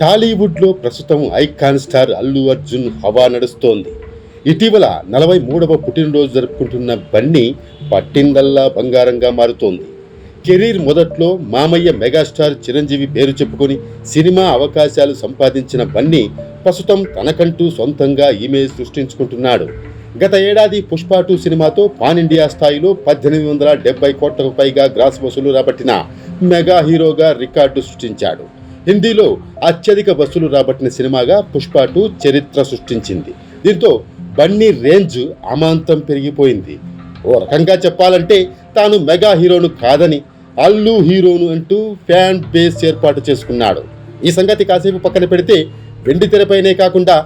టాలీవుడ్లో ప్రస్తుతం icon star Allu Arjun హవా నడుస్తోంది. ఇటీవల నలభై మూడవ పుట్టినరోజు జరుపుకుంటున్న బన్నీ పట్టిందల్లా బంగారంగా మారుతోంది. కెరీర్ మొదట్లో మామయ్య మెగాస్టార్ చిరంజీవి పేరు చెప్పుకొని సినిమా అవకాశాలు సంపాదించిన బన్నీ ప్రస్తుతం తనకంటూ సొంతంగా ఇమేజ్ సృష్టించుకుంటున్నాడు. గత ఏడాది పుష్ప టూ సినిమాతో పాన్ ఇండియా స్థాయిలో పద్దెనిమిది వందల డెబ్బై కోట్లకు పైగా గ్రాస్ వసూలు రాబట్టిన మెగా హీరోగా రికార్డు సృష్టించాడు. హిందీలో అత్యధిక వసూలు రాబట్టిన సినిమాగా పుష్ప టూ చరిత్ర సృష్టించింది. దీంతో బన్నీ రేంజ్ అమాంతం పెరిగిపోయింది. ఓ రకంగా చెప్పాలంటే తాను మెగా హీరోను కాదని అల్లు హీరోను అంటూ ఫ్యాన్ బేస్ ఏర్పాటు చేసుకున్నాడు. ఈ సంగతి కాసేపు పక్కన పెడితే వెండి తెరపైనే కాకుండా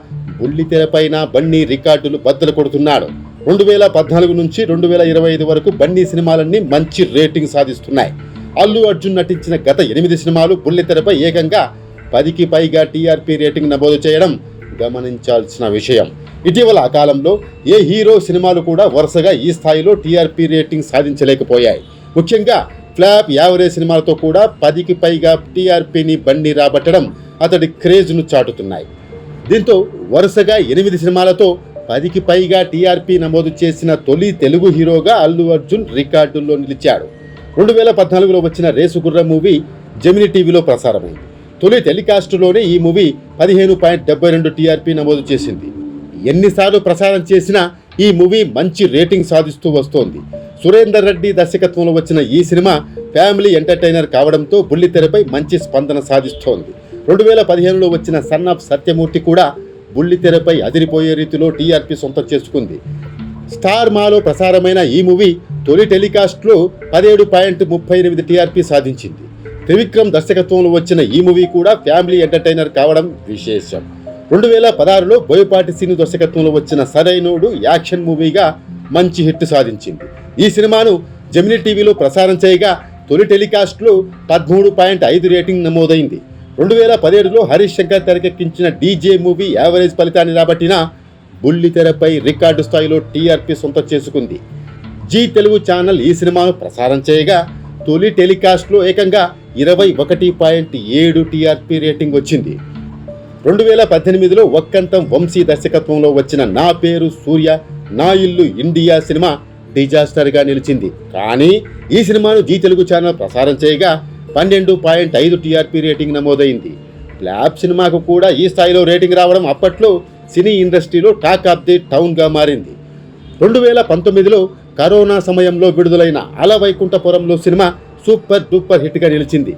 బుల్లి తెరపైన బన్నీ రికార్డులు బద్దలు కొడుతున్నాడు. రెండు వేల పద్నాలుగు నుంచి రెండు వేల ఇరవై ఐదు వరకు బన్నీ సినిమాలన్నీ మంచి రేటింగ్ సాధిస్తున్నాయి. అల్లు అర్జున్ నటించిన గత ఎనిమిది సినిమాలు బుల్లెతెరపై ఏకంగా పదికి పైగా టీఆర్పీ రేటింగ్ నమోదు చేయడం గమనించాల్సిన విషయం. ఇటీవల కాలంలో ఏ హీరో సినిమాలు కూడా వరుసగా ఈ స్థాయిలో టీఆర్పీ రేటింగ్ సాధించలేకపోయాయి. ముఖ్యంగా ఫ్లాప్ యావరేజ్ సినిమాలతో కూడా పదికి పైగా టీఆర్పీని బండి రాబట్టడం అతడి క్రేజ్ను చాటుతున్నాయి. దీంతో వరుసగా ఎనిమిది సినిమాలతో పదికి పైగా టీఆర్పీ నమోదు చేసిన తొలి తెలుగు హీరోగా అల్లు అర్జున్ రికార్డుల్లో నిలిచాడు. రెండు వేల పద్నాలుగులో వచ్చిన రేసుగుర్ర మూవీ జమిని టీవీలో ప్రసారమైంది. తొలి టెలికాస్టులోనే ఈ మూవీ పదిహేను పాయింట్ డెబ్బై రెండు టీఆర్పీ నమోదు చేసింది. ఎన్నిసార్లు ప్రసారం చేసినా ఈ మూవీ మంచి రేటింగ్ సాధిస్తూ వస్తోంది. సురేందర్ రెడ్డి దర్శకత్వంలో వచ్చిన ఈ సినిమా ఫ్యామిలీ ఎంటర్టైనర్ కావడంతో బుల్లితెరపై మంచి స్పందన సాధిస్తోంది. రెండు వేల పదిహేనులో వచ్చిన సన్ ఆఫ్ సత్యమూర్తి కూడా బుల్లితెరపై అదిరిపోయే రీతిలో టీఆర్పీ సొంతం చేసుకుంది. స్టార్ మాలో ప్రసారమైన ఈ మూవీ తొలి టెలికాస్ట్లో పదిహేడు పాయింట్ ముప్పై ఎనిమిది టీఆర్పీ సాధించింది. త్రివిక్రమ్ దర్శకత్వంలో వచ్చిన ఈ మూవీ కూడా ఫ్యామిలీ ఎంటర్టైనర్ కావడం విశేషం. రెండు వేల పదహారులో బోయపాటి సిని దర్శకత్వంలో వచ్చిన సరైనోడు యాక్షన్ మూవీగా మంచి హిట్ సాధించింది. ఈ సినిమాను జమినీ టీవీలో ప్రసారం చేయగా తొలి టెలికాస్ట్లో పదమూడు పాయింట్ ఐదు రేటింగ్ నమోదైంది. రెండు వేల పదిహేడులో హరీష్ శంకర్ తెరకెక్కించిన డీజే మూవీ యావరేజ్ ఫలితాన్ని రాబట్టిన బుల్లి తెరపై రికార్డు స్థాయిలో టీఆర్పీ సొంతం చేసుకుంది. జీ తెలుగు ఛానల్ ఈ సినిమాను ప్రసారం చేయగా తొలి టెలికాస్ట్లో ఏకంగా ఇరవై ఒకటి పాయింట్ ఏడు టీఆర్పీ రేటింగ్ వచ్చింది. రెండు వేల పద్దెనిమిదిలో ఒక్కంతం వంశీ దర్శకత్వంలో వచ్చిన నా పేరు సూర్య నా ఇల్లు ఇండియా సినిమా డిజాస్టర్గా నిలిచింది. కానీ ఈ సినిమాను జీ తెలుగు ఛానల్ ప్రసారం చేయగా పన్నెండు పాయింట్ ఐదు టీఆర్పీ రేటింగ్ నమోదైంది. ల్యాబ్ సినిమాకు కూడా ఈ స్థాయిలో రేటింగ్ రావడం అప్పట్లో సినీ ఇండస్ట్రీలో టాక్ ఆఫ్ ది టౌన్గా మారింది. రెండు వేల పంతొమ్మిదిలో కరోనా సమయంలో విడుదలైన అలవైకుంఠపురంలో సినిమా సూపర్ డూపర్ హిట్గా నిలిచింది.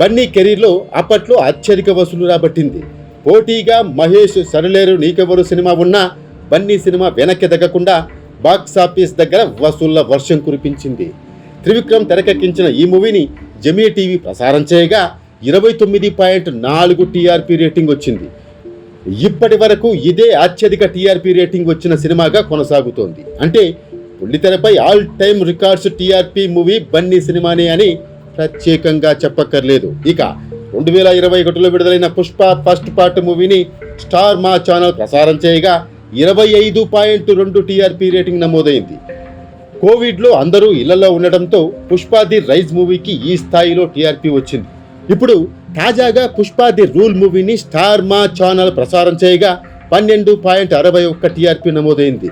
బన్నీ కెరీర్లో అప్పట్లో అత్యధిక వసూలు రాబట్టింది. పోటీగా మహేష్ సరళేరు నీకెవరు సినిమా ఉన్నా బన్నీ సినిమా వెనక్కి తగ్గకుండా బాక్స్ ఆఫీస్ దగ్గర వసూళ్ళ వర్షం కురిపించింది. త్రివిక్రమ్ తెరకెక్కించిన ఈ మూవీని జమినీ టీవీ ప్రసారం చేయగా ఇరవై తొమ్మిది పాయింట్ నాలుగు టీఆర్పీ రేటింగ్ వచ్చింది. ఇప్పటి వరకు ఇదే అత్యధిక టీఆర్పీ రేటింగ్ వచ్చిన సినిమాగా కొనసాగుతోంది. అంటే పుల్లితెరపై all time records TRP movie Bunny సినిమానే అని ప్రత్యేకంగా చెప్పక్కర్లేదు. ఇక రెండు వేల ఇరవై ఒకటిలో విడుదలైన పుష్ప ఫస్ట్ పార్ట్ మూవీని స్టార్ మా ఛానల్ ప్రసారం చేయగా ఇరవై ఐదు పాయింట్ రెండు టీఆర్పీ రేటింగ్ నమోదైంది. కోవిడ్లో అందరూ ఇళ్ళలో ఉండడంతో పుష్ప ది రైజ్ మూవీకి ఈ స్థాయిలో టీఆర్పీ వచ్చింది. ఇప్పుడు తాజాగా పుష్ప ది రూల్ మూవీని స్టార్ మా ఛానల్ ప్రసారం చేయగా పన్నెండు పాయింట్ అరవై ఒక్క టీఆర్పీ నమోదైంది.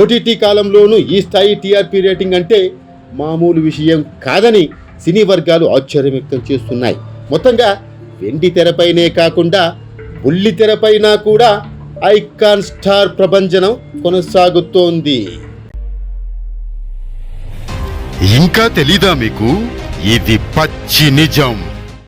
ఓటీటీ కాలంలోనూ ఈ స్థాయి టీఆర్పీ రేటింగ్ అంటే మామూలు విషయం కాదని సినీ వర్గాలు ఆశ్చర్యం వ్యక్తం చేస్తున్నాయి. మొత్తంగా వెండి తెరపైనే కాకుండా బుల్లి తెరపైన కూడా ఐకాన్ స్టార్ ప్రభంజనం కొనసాగుతోంది. ఇంకా తెలీదా మీకు? ఇది పచ్చి నిజం.